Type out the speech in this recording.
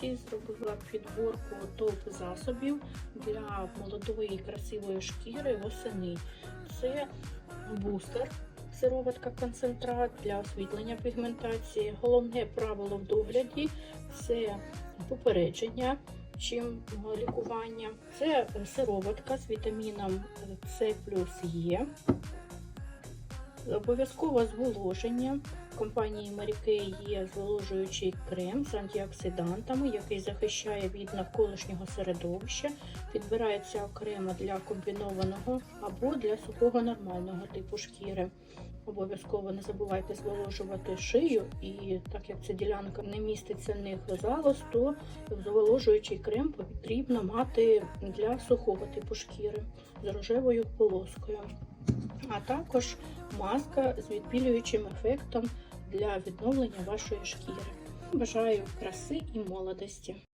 колекції зробила підборку топ-засобів для молодої красивої шкіри восени. Це бустер, сироватка концентрат для освітлення пігментації. Головне правило в догляді це попередження. Чим лікування. Це сироватка з вітаміном С плюс Е. Обов'язково зволоження. В компанії Kay є зволожуючий крем з антиоксидантами, який захищає від навколишнього середовища. Підбирається окремо для комбінованого або для сухого нормального типу шкіри. Обов'язково не забувайте зволожувати шию, і так як ця ділянка не міститься в них залоз, то зволожуючий крем потрібно мати для сухого типу шкіри з рожевою полоскою. А також маска з відбілюючим ефектом для відновлення вашої шкіри. Бажаю краси і молодості!